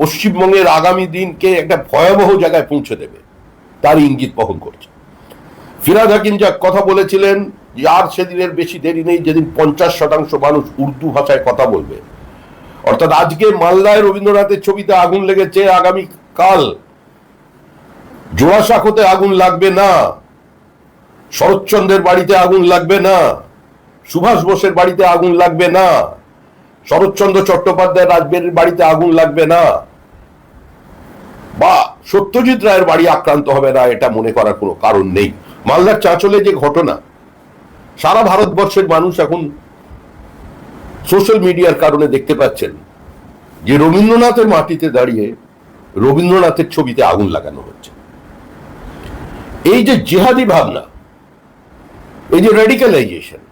পশ্চিমবঙ্গের আগামী দিনকে একটা ভয়াবহ জায়গায় পৌঁছে দেবে। তার ইঙ্গিত বহন করছে। ফিরাদ হাকিম যা কথা বলেছিলেন যে আর সেদিনের বেশি দেরি নেই, যেদিন পঞ্চাশ শতাংশ মানুষ উর্দু ভাষায় কথা বলবে। অর্থাৎ আজকে মালদায় রবীন্দ্রনাথের ছবিতে আগুন লেগেছে আগামী কাল জোড়াসাঁকোতে আগুন লাগবে না, শরৎচন্দ্রের বাড়িতে আগুন লাগবে না, সুভাষ বোসের বাড়িতে আগুন লাগবে না, শরৎচন্দ্র চট্টোপাধ্যায় রাজবের বাড়িতে আগুন লাগবে না। বা সত্যজিৎ রায়ের বাড়ি আক্রান্ত হবে না, এটা মনে করার কোনো কারণ নেই। মালদার চাঁচলে যে ঘটনা, সারা ভারতবর্ষের মানুষ এখন সোশ্যাল মিডিয়ার কারণে দেখতে পাচ্ছেন যে রবীন্দ্রনাথের মাটিতে দাঁড়িয়ে রবীন্দ্রনাথের ছবিতে আগুন লাগানো হচ্ছে। এই যে জেহাদি ভাবনা, এই যে রেডিক্যালাইজেশন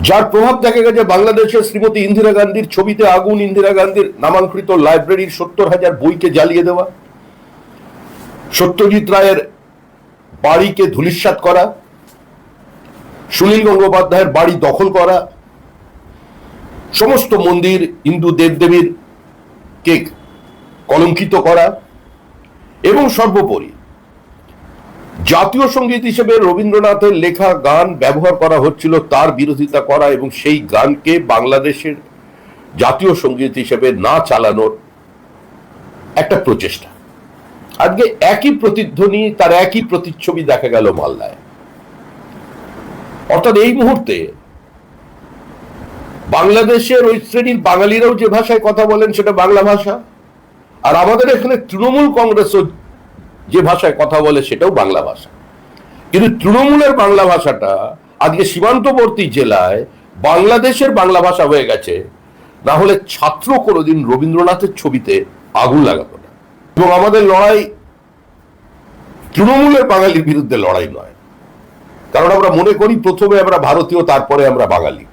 যার প্রভাব দেখা গেছে বাংলাদেশের শ্রীমতী ইন্দিরা গান্ধীর ছবিতে আগুন, ইন্দিরা গান্ধীর নামাঙ্কৃত লাইব্রেরির সত্তর হাজার বইকে জ্বালিয়ে দেওয়া, সত্যজিৎ রায়ের বাড়িকে ধূলিসাৎ করা, সুনীল গঙ্গোপাধ্যায়ের বাড়ি দখল করা, সমস্ত মন্দির হিন্দু দেবদেবীর কে কলঙ্কিত করা, এবং সর্বোপরি জাতীয় সংগীত হিসেবে রবীন্দ্রনাথের লেখা গান ব্যবহার করা হচ্ছিল তার বিরোধিতা করা এবং সেই গানকে বাংলাদেশের জাতীয় সংগীত হিসেবে না চালানোর একটা প্রচেষ্টা। আজকে একই প্রতিধ্বনি তার একই প্রতিচ্ছবি দেখা গেল মালদায়। অর্থাৎ এই মুহূর্তে বাংলাদেশের ওই শ্রেণির বাঙালিরাও যে ভাষায় কথা বলেন সেটা বাংলা ভাষা। আর আমাদের এখানে তৃণমূল কংগ্রেসও যে ভাষায় কথা বলে সেটাও বাংলা ভাষা। কিন্তু তৃণমূলের বাংলা ভাষাটা আজকে সীমান্তবর্তী জেলায় বাংলাদেশের বাংলা ভাষা হয়ে গেছে না হলে ছাত্র কোনোদিন রবীন্দ্রনাথের ছবিতে আগুন লাগাতো না। এবং আমাদের লড়াই তৃণমূলের বাঙালির বিরুদ্ধে লড়াই নয়। কারণ আমরা মনে করি প্রথমে আমরা ভারতীয়, তারপরে আমরা বাঙালি।